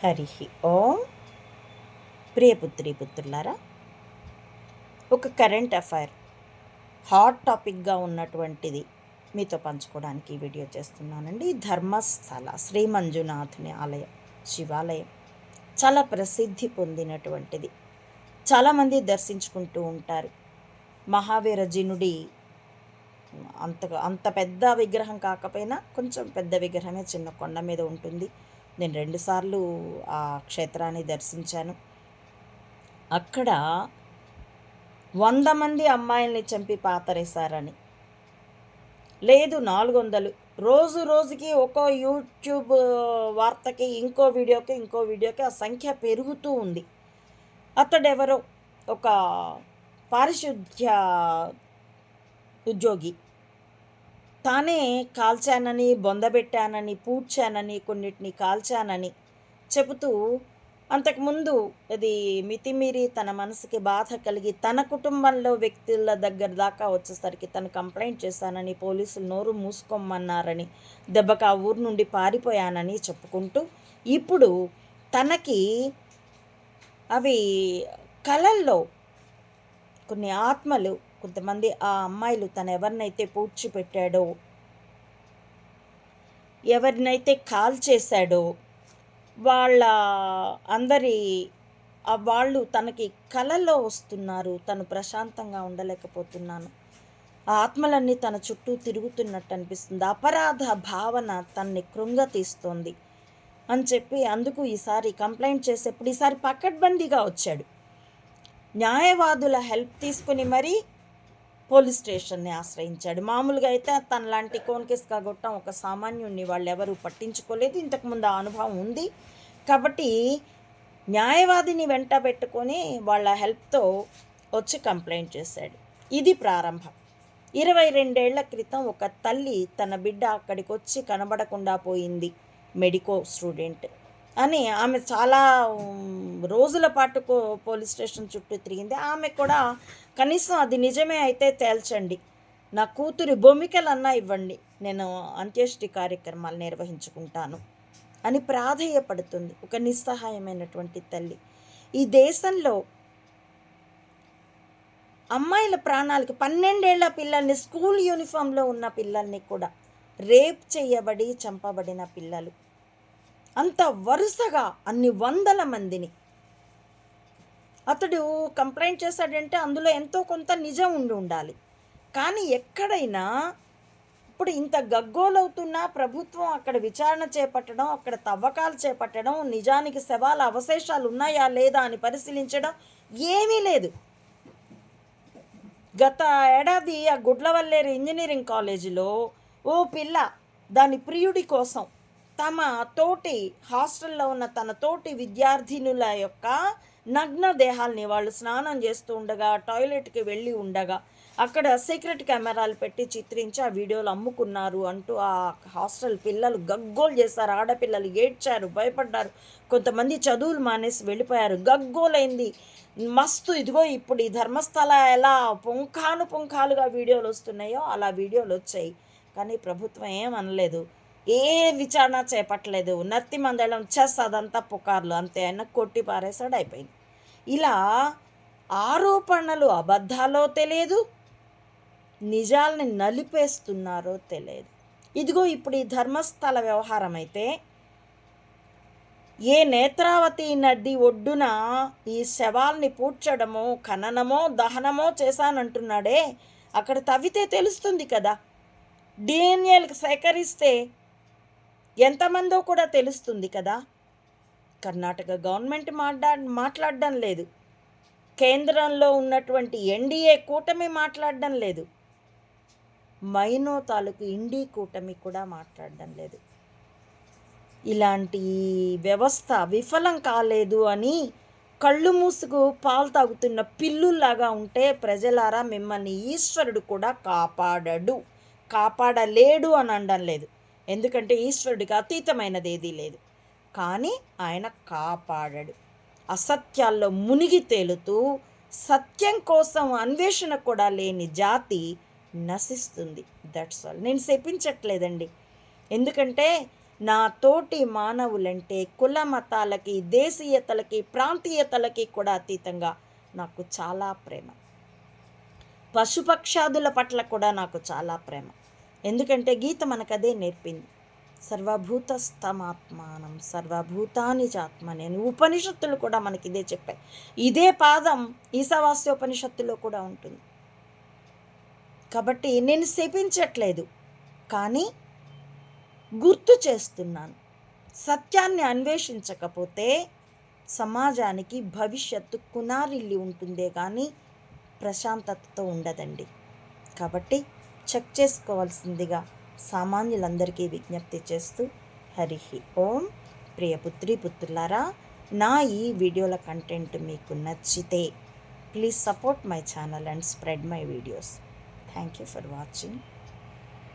హరి ఓం. ప్రియపుత్రి పుత్రులారా ఒక current affair hot టాపిక్గా ఉన్నటువంటిది మీతో పంచుకోవడానికి ఈ వీడియో చేస్తున్నానండి. ధర్మస్థల శ్రీ మంజునాథుని ఆలయం శివాలయం. చాలా ప్రసిద్ధి పొందినటువంటిది. చాలామంది దర్శించుకుంటూ ఉంటారు. మహావీర జినుడి అంత అంత పెద్ద విగ్రహం కాకపోయినా కొంచెం పెద్ద విగ్రహమే చిన్న కొండ మీద ఉంటుంది. నేను రెండుసార్లు ఆ క్షేత్రాన్ని దర్శించాను. అక్కడ వంద మంది అమ్మాయిల్ని చంపి పాతరేశారని. లేదు నాలుగు వందలు రోజు రోజుకి ఒక్కో యూట్యూబ్ వార్తకి ఇంకో వీడియోకి ఇంకో వీడియోకి ఆ సంఖ్య పెరుగుతూ ఉంది. అతడెవరో? ఒక పారిశుద్ధ్య ఉద్యోగి. తానే కాల్చానని బొందబెట్టానని పూడ్చానని కొన్నిటిని కాల్చానని చెబుతూ అంతకుముందు అది మితిమీరి తన మనసుకి బాధ కలిగి తన కుటుంబంలో వ్యక్తుల దగ్గర దాకా వచ్చేసరికి తను కంప్లైంట్ చేశానని పోలీసులు నోరు మూసుకోమన్నారని దెబ్బకు ఆ ఊరు నుండి పారిపోయానని చెప్పుకుంటూ ఇప్పుడు తనకి అవి కళల్లో కొన్ని ఆత్మలు కొంతమంది ఆ అమ్మాయిలు తను ఎవరినైతే పూడ్చిపెట్టాడో ఎవరినైతే కాల్ చేశాడో వాళ్ళ అందరి వాళ్ళు తనకి కలలో వస్తున్నారు. తను ప్రశాంతంగా ఉండలేకపోతున్నాను. ఆ ఆత్మలన్నీ తన చుట్టూ తిరుగుతున్నట్టు అనిపిస్తుంది. అపరాధ భావన తన్ని కృంగతీస్తోంది అని చెప్పి అందుకు ఈసారి కంప్లైంట్ చేసేప్పుడు ఈసారి పకడ్బందీగా వచ్చాడు. న్యాయవాదుల హెల్ప్ తీసుకుని మరీ పోలీస్ స్టేషన్ని ఆశ్రయించాడు. మామూలుగా అయితే తన లాంటి కోన్కేస్ కాగొట్టం ఒక సామాన్యుడిని వాళ్ళు ఎవరు పట్టించుకోలేదు ఇంతకుముందు ఆ అనుభవం ఉంది. కాబట్టి న్యాయవాదిని వెంట పెట్టుకొని వాళ్ళ హెల్ప్తో వచ్చి కంప్లైంట్ చేశాడు. ఇది ప్రారంభం. ఇరవై రెండేళ్ళ క్రితం ఒక తల్లి తన బిడ్డ అక్కడికి వచ్చి కనబడకుండా పోయింది మెడికో స్టూడెంట్ అని. ఆమె చాలా రోజుల పాటు పోలీస్ స్టేషన్ చుట్టూ తిరిగింది. ఆమె కూడా కనీసం అది నిజమే అయితే తేల్చండి. నా కూతురి భూమికలన్నా ఇవ్వండి. నేను అంత్యేష్టి కార్యక్రమాలు నిర్వహించుకుంటాను అని ప్రాధేయపడుతుంది ఒక నిస్సహాయమైనటువంటి తల్లి. ఈ దేశంలో అమ్మాయిల ప్రాణాలకి పన్నెండేళ్ళ పిల్లల్ని స్కూల్ యూనిఫామ్లో ఉన్న పిల్లల్ని కూడా రేప్ చేయబడి చంపబడిన పిల్లలు. అంత వరుసగా అన్ని వందల మందిని అతడు కంప్లైంట్ చేశాడంటే అందులో ఎంతో కొంత నిజం ఉండి ఉండాలి. కానీ ఎక్కడైనా ఇప్పుడు ఇంత గగ్గోలవుతున్నా ప్రభుత్వం అక్కడ విచారణ చేపట్టడం అక్కడ తవ్వకాలు చేపట్టడం నిజానికి శవాల అవశేషాలు ఉన్నాయా లేదా అని పరిశీలించడం ఏమీ లేదు. గత ఏడాది ఆ గుడ్లవల్లేరు ఇంజనీరింగ్ కాలేజీలో ఓ పిల్ల దాని ప్రియుడి కోసం తమ తోటి హాస్టల్లో ఉన్న తన తోటి విద్యార్థినుల యొక్క నగ్న దేహాల్ని వాళ్ళు స్నానం చేస్తూ ఉండగా టాయిలెట్కి వెళ్ళి ఉండగా అక్కడ సీక్రెట్ కెమెరాలు పెట్టి చిత్రించి ఆ వీడియోలు అమ్ముకున్నారు అంటూ ఆ హాస్టల్ పిల్లలు గగ్గోలు చేశారు. ఆడపిల్లలు ఏడ్చారు భయపడ్డారు. కొంతమంది చదువులు మానేసి వెళ్ళిపోయారు. గగ్గోలైంది. మస్తు ఇదిగో ఇప్పుడు ఈ ధర్మస్థల ఎలా పుంఖాను పుంఖాలుగా వీడియోలు వస్తున్నాయో అలా వీడియోలు వచ్చాయి. కానీ ప్రభుత్వం ఏమనలేదు ఏ విచారణ చేపట్టలేదు. నత్తి మందడం చెస్ అదంతా పుకార్లు. అంతే. ఆయన కొట్టి పారేసాడు అయిపోయింది. ఇలా ఆరోపణలు అబద్ధాలో తెలియదు నిజాల్ని నలిపేస్తున్నారో తెలియదు. ఇదిగో ఇప్పుడు ఈ ధర్మస్థల వ్యవహారం అయితే ఏ నేత్రావతి నది ఒడ్డున ఈ శవాల్ని పూడ్చడమో ఖననమో దహనమో చేశానంటున్నాడే అక్కడ తవ్వితే తెలుస్తుంది కదా. డిఎన్ఏలకు సేకరిస్తే ఎంతమందో కూడా తెలుస్తుంది కదా. కర్ణాటక గవర్నమెంట్ మాట్లా మాట్లాడడం లేదు. కేంద్రంలో ఉన్నటువంటి ఎన్డీఏ కూటమి మాట్లాడడం లేదు. మైనో తాలూకు ఇండి కూటమి కూడా మాట్లాడడం లేదు. ఇలాంటి వ్యవస్థ విఫలం కాలేదు అని కళ్ళు మూసుకు పాలు తాగుతున్న పిల్లుల్లాగా ఉంటే ప్రజలారా మిమ్మల్ని ఈశ్వరుడు కూడా కాపాడడు. కాపాడలేడు అని అనడం లేదు. ఎందుకంటే ఈశ్వరుడికి అతీతమైనది ఏదీ లేదు. కానీ ఆయన కాపాడడు. అసత్యాల్లో మునిగి తేలుతూ సత్యం కోసం అన్వేషణ కూడా లేని జాతి నశిస్తుంది. దట్స్ ఆల్ నేను శపించట్లేదండి. ఎందుకంటే నా తోటి మానవులంటే కుల మతాలకి దేశీయతలకి ప్రాంతీయతలకి కూడా అతీతంగా నాకు చాలా ప్రేమ. పశుపక్షాదుల పట్ల కూడా నాకు చాలా ప్రేమ. ఎందుకంటే గీత మనకు అదే నేర్పింది. సర్వభూతస్థమాత్మానం సర్వభూతాని చాత్మని. అని ఉపనిషత్తులు కూడా మనకి ఇదే చెప్పాయి. ఇదే పాదం ఈశావాస్యోపనిషత్తులో కూడా ఉంటుంది. కాబట్టి నేను శపించట్లేదు కానీ గుర్తు చేస్తున్నాను. సత్యాన్ని అన్వేషించకపోతే సమాజానికి భవిష్యత్తు కునారిల్లి ఉంటుందే కానీ ప్రశాంతతతో ఉండదండి. కాబట్టి చెక్ చేసుకోవాల్సిందిగా సామాన్యులందరికీ విజ్ఞప్తి చేస్తూ హరి ఓం. ప్రియపుత్రి పుత్రులారా నా ఈ వీడియోల కంటెంట్ మీకు నచ్చితే please support my channel and spread my videos. Thank you for watching.